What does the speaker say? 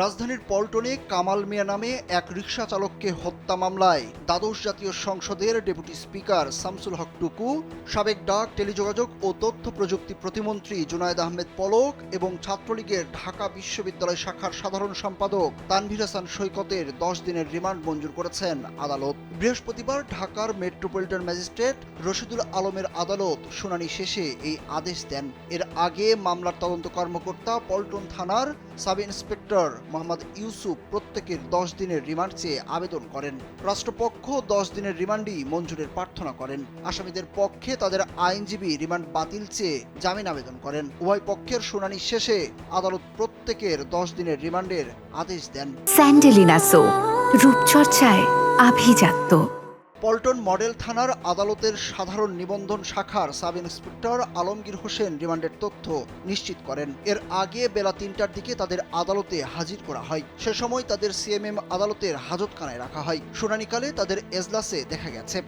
রাজধানীর পল্টনে কামাল মিয়া নামে এক রিকশা চালককে হত্যা মামলায় দ্বাদশ জাতীয় সংসদের ডেপুটি স্পিকার শামসুল হক টুকু, সাবেক ডাক, টেলিযোগাযোগ ও তথ্য প্রযুক্তি প্রতিমন্ত্রী জুনায়দ আহমেদ পলক এবং ছাত্রলীগের ঢাকা বিশ্ববিদ্যালয় শাখার সাধারণ সম্পাদক তানভীর হাসান সৈকতের দশ দিনের রিমান্ড মঞ্জুর করেছেন আদালত। বৃহস্পতিবার ঢাকার মেট্রোপলিটন ম্যাজিস্ট্রেট রশিদুল আলমের আদালত শুনানি শেষে এই আদেশ দেন। এর আগে মামলার তদন্ত কর্মকর্তা পল্টন থানার সাব ইন্সপেক্টর মোহাম্মদ ইউসুফ প্রত্যেকের দশ দিনের রিমান্ড চেয়ে আবেদন করেন। রাষ্ট্রপক্ষ দশ দিনের রিমান্ডই মঞ্জুরের প্রার্থনা করেন। আসামিদের পক্ষে তাদের আইনজীবী রিমান্ড বাতিল চেয়ে জামিন আবেদন করেন। উভয় পক্ষের শুনানি শেষে আদালত প্রত্যেকের দশ দিনের রিমান্ডের আদেশ দেন। স্যান্ডেলিনা সো, রূপচর্চায় আভিজাত্য। পল্টন মডেল থানার আদালতের সাধারণ নিবন্ধন শাখার সাব ইন্সপেক্টর আলমগীর হোসেন রিমান্ডের তথ্য নিশ্চিত করেন। এর আগে বেলা তিনটার দিকে তাদের আদালতে হাজির করা হয়। সে সময় তাদের সিএমএম আদালতের হাজতখানায় রাখা হয়। শুনানিকালে তাদের এজলাসে দেখা গেছে।